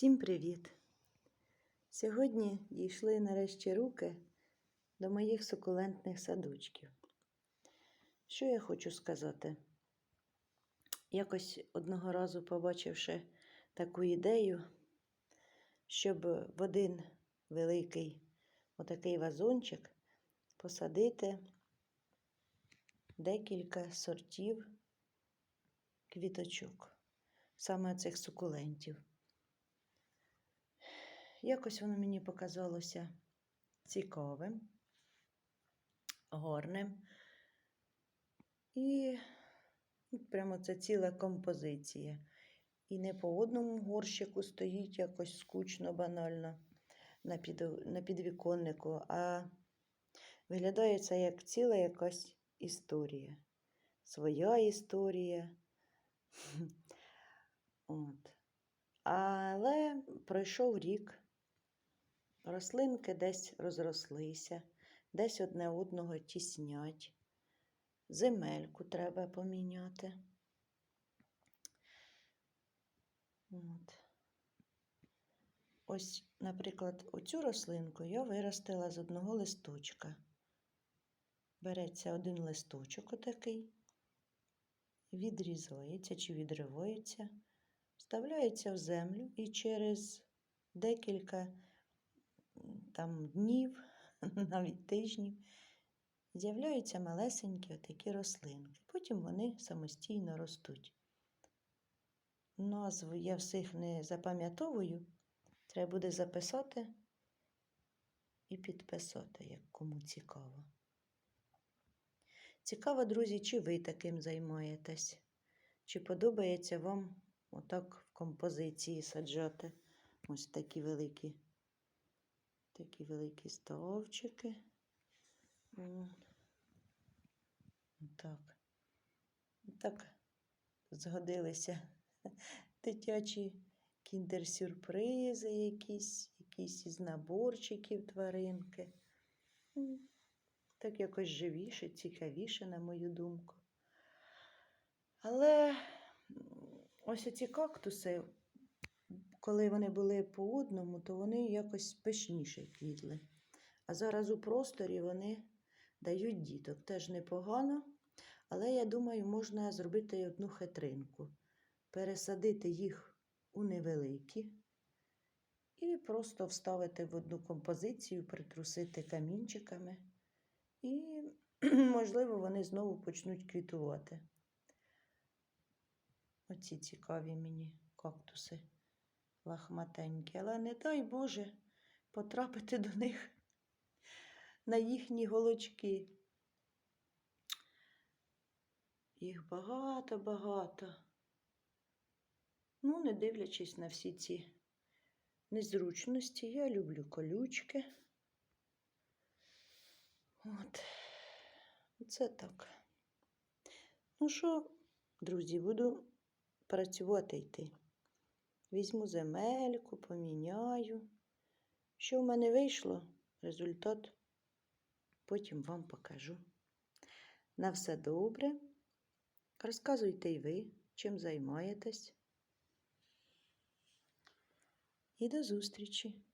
Всім привіт! Сьогодні дійшли нарешті руки до моїх сукулентних садочків. Що я хочу сказати? Якось одного разу побачивши таку ідею, щоб в один великий отакий вазончик посадити декілька сортів квіточок, саме цих сукулентів. Якось воно мені показалося цікавим, гарним. І ну, прямо це ціла композиція. І не по одному горщику стоїть якось скучно, банально на, під, на підвіконнику, а виглядає це як ціла якась історія. Своя історія. От. Але пройшов рік, рослинки десь розрослися, десь одне одного тіснять, земельку треба поміняти. От. Ось, наприклад, оцю рослинку я виростила з одного листочка. Береться один листочок отакий, відрізається чи відривається вставляється в землю і через декілька там, днів, навіть тижнів, з'являються малесенькі отакі рослинки. Потім вони самостійно ростуть. Назву я всіх не запам'ятовую, треба буде записати і підписати, як кому цікаво. Цікаво, друзі, чи ви таким займаєтесь? Чи подобається вам отак в композиції саджати. Ось такі великі, такі великі стовчики. Так. Так згодилися дитячі кіндер-сюрпризи якісь, якісь із наборчиків тваринки. Так якось живіше, цікавіше, на мою думку. Але Ось ці кактуси, коли вони були по одному, то вони якось пишніше квітли. А зараз у просторі вони дають діток. Теж непогано, але я думаю, можна зробити одну хитринку. Пересадити їх у невеликі і просто вставити в одну композицію, притрусити камінчиками. І, можливо, вони знову почнуть квітувати. Оці цікаві мені кактуси лахматенькі. Але не дай Боже потрапити до них на їхні голочки. Їх багато-багато. Ну, не дивлячись на всі ці незручності, я люблю колючки. От, це так. Ну що, друзі, буду працювати йти. Візьму земельку, поміняю. Що в мене вийшло, результат потім вам покажу. На все добре. Розказуйте й ви, чим займаєтесь. І до зустрічі!